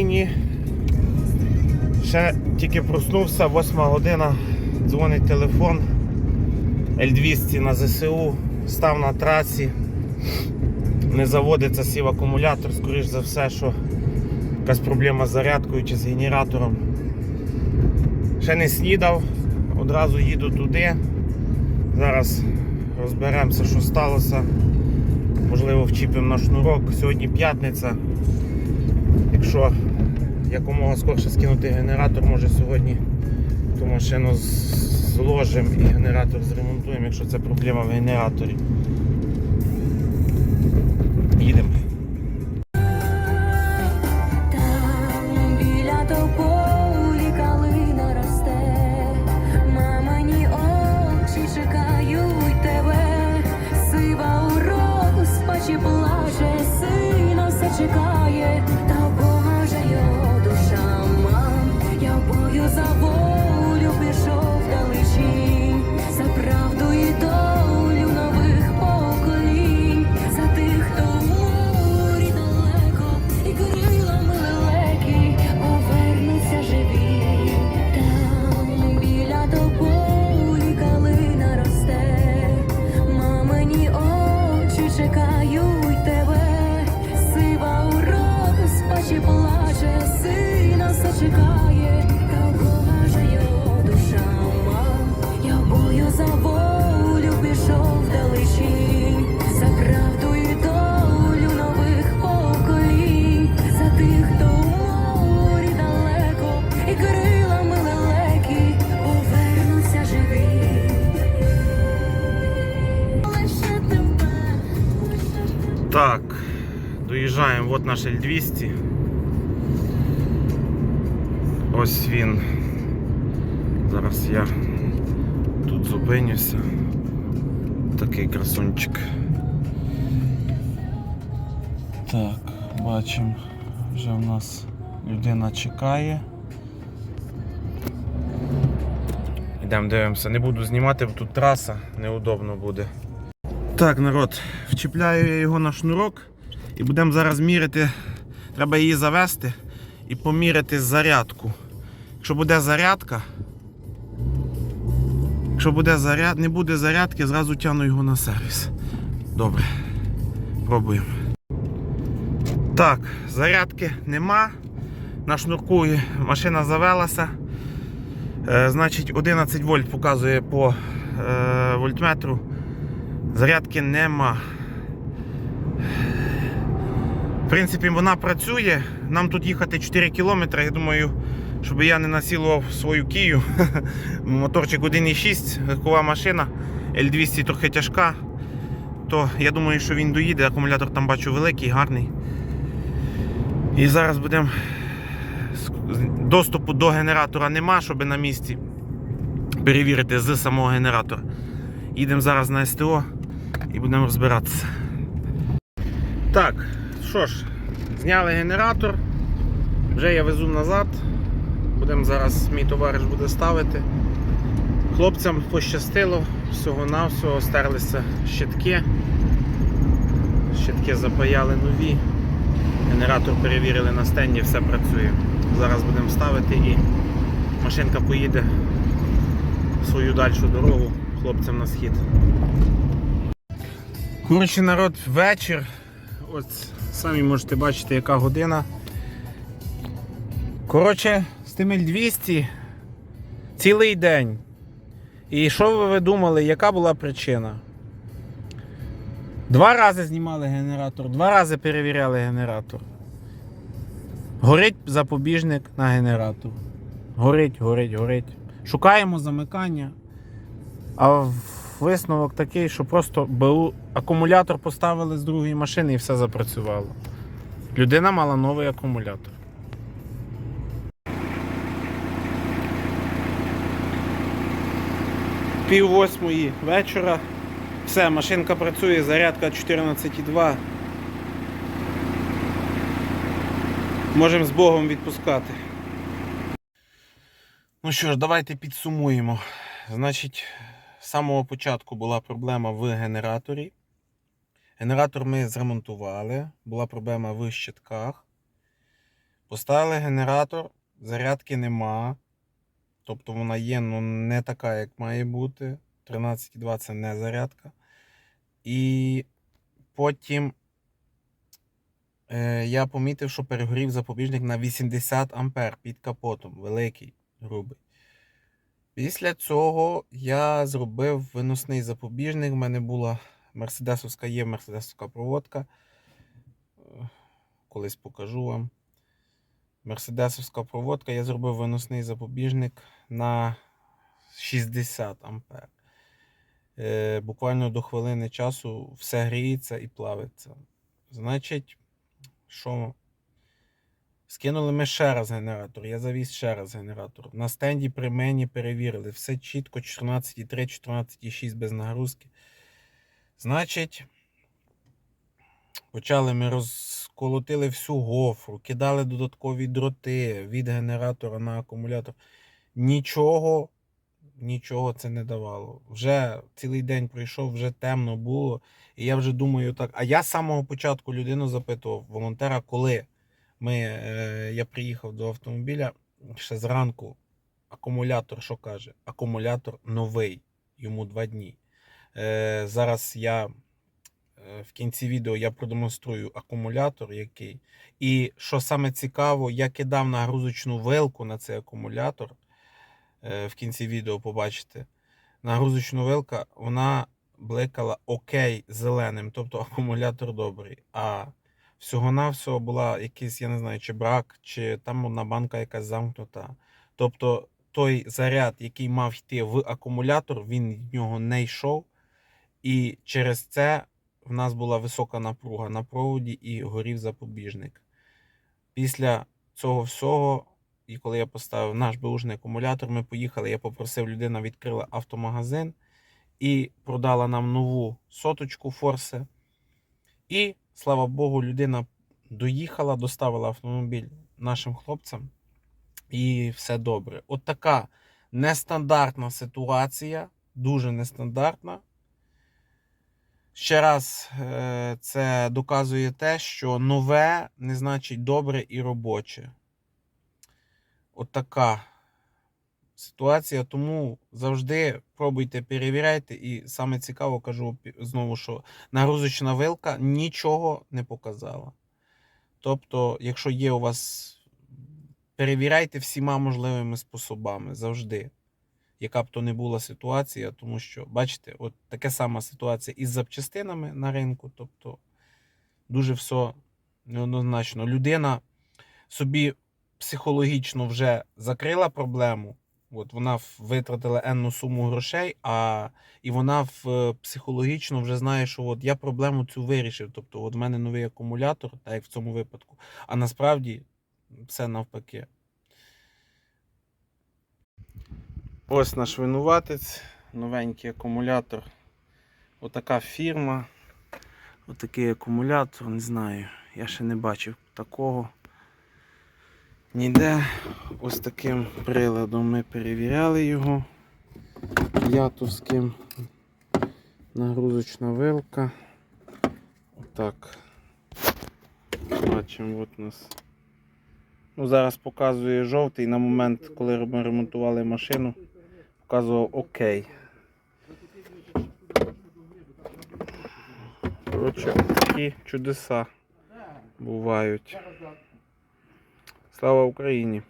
Україні. Ще тільки проснувся, 8 година, дзвонить телефон. L200 на ЗСУ, став на трасі. Не заводиться сів акумулятор, скоріш за все, що якась проблема з зарядкою чи з генератором. Ще не снідав, одразу їду туди. Зараз розберемося, що сталося. Можливо, вчіпимо на шнурок. Сьогодні п'ятниця. Якщо якомога скорше скинути генератор, може сьогодні ту машину зложимо і генератор зремонтуємо, якщо це проблема в генераторі. Так, доїжджаємо, от наш L200. Ось він. Зараз я тут зупинюся. Такий красунчик. Так, бачимо, вже в нас людина чекає. Йдемо дивимося, не буду знімати, бо тут траса, неудобно буде. Так, народ, вчіпляю я його на шнурок і будемо зараз міряти. Треба її завести і поміряти зарядку. Якщо буде зарядка, якщо буде заряд, не буде зарядки, зразу тягну його на сервіс. Добре. Пробуємо. Так, зарядки нема. На шнурку машина завелася. Е, значить, 11 вольт показує по е, вольтметру. Зарядки нема. В принципі, вона працює. Нам тут їхати 4 кілометри. Я думаю, щоб я не насилував свою кію. Моторчик 1,6, легкова машина, L200 трохи тяжка. То я думаю, що він доїде. Акумулятор там бачу великий, гарний. І зараз будемо. Доступу до генератора нема, щоб на місці перевірити з самого генератора. Їдемо зараз на СТО і будемо розбиратися. Так, що ж, зняли генератор. Вже я везу назад. Будемо зараз, мій товариш буде ставити. Хлопцям пощастило, всього-навсього стерлися щитки. Щитки запаяли нові. Генератор перевірили на стенді, все працює. Зараз будемо ставити і машинка поїде в свою дальшу дорогу хлопцям на схід. Коротше, народ, вечір. Ось самі можете бачити, яка година. Коротше, з тим L200 цілий день. І що би ви думали, яка була причина? Два рази знімали генератор, два рази перевіряли генератор. Горить запобіжник на генератор. Горить, горить, горить. Шукаємо замикання. А висновок такий, що просто БУ акумулятор поставили з другої машини і все запрацювало. Людина мала новий акумулятор. Пів восьмої вечора. Все, машинка працює, зарядка 14,2. Можемо з Богом відпускати. Ну що ж, давайте підсумуємо. Значить, з самого початку була проблема в генераторі. Генератор ми зремонтували, була проблема в щитках. Поставили генератор, зарядки нема. Тобто вона є, ну не така, як має бути. 13,2 це не зарядка. І потім е, я помітив, що перегорів запобіжник на 80 ампер під капотом. Великий, грубий. Після цього я зробив виносний запобіжник. У мене була мерседесовська є мерседесовська проводка. Е, Колись покажу вам. Мерседесовська проводка. Я зробив виносний запобіжник на 60 ампер. Е, буквально до хвилини часу все гріється і плавиться. Значить, що Скинули ми ще раз генератор. Я завіз ще раз генератор. На стенді при мені перевірили. Все чітко 14,3, 14,6 без нагрузки. Значить, почали ми розколотили всю гофру, кидали додаткові дроти від генератора на акумулятор. Нічого, нічого це не давало. Вже цілий день пройшов, вже темно було. І я вже думаю так. А я з самого початку людину запитував, волонтера, коли ми, е, я приїхав до автомобіля ще зранку. Акумулятор, що каже? Акумулятор новий, йому два дні. Е, зараз я е, в кінці відео я продемонструю акумулятор, який. І що саме цікаво, я кидав нагрузочну вилку на цей акумулятор. Е, в кінці відео побачите. Нагрузочну вилка, вона бликала окей зеленим, тобто акумулятор добрий. А всього-навсього була якийсь, я не знаю, чи брак, чи там одна банка якась замкнута. Тобто той заряд, який мав йти в акумулятор, він від нього не йшов. І через це в нас була висока напруга на проводі і горів запобіжник. Після цього всього, і коли я поставив наш беушний акумулятор, ми поїхали. Я попросив, людина відкрила автомагазин і продала нам нову соточку Форсе. І, слава Богу, людина доїхала, доставила автомобіль нашим хлопцям. І все добре. От така нестандартна ситуація, дуже нестандартна. Ще раз, е, це доказує те, що нове не значить добре і робоче. От така ситуація. Тому завжди пробуйте, перевіряйте. І саме цікаво, кажу знову, що нагрузочна вилка нічого не показала. Тобто, якщо є у вас, перевіряйте всіма можливими способами завжди. Яка б то не була ситуація, тому що, бачите, от така сама ситуація із запчастинами на ринку. Тобто дуже все неоднозначно. Людина собі психологічно вже закрила проблему. От вона витратила енну суму грошей, а і вона в, психологічно вже знає, що от я проблему цю вирішив. Тобто, от в мене новий акумулятор, так як в цьому випадку. А насправді все навпаки. Ось наш винуватець, новенький акумулятор. Отака фірма. Отакий акумулятор, не знаю. Я ще не бачив такого. Ніде. Ось таким приладом ми перевіряли його. Ятовським. Нагрузочна вилка. Отак. Бачимо, от нас. Ну, зараз показує жовтий. На момент, коли ми ремонтували машину, показував окей. Коротше, такі чудеса бувають. Слава Україні!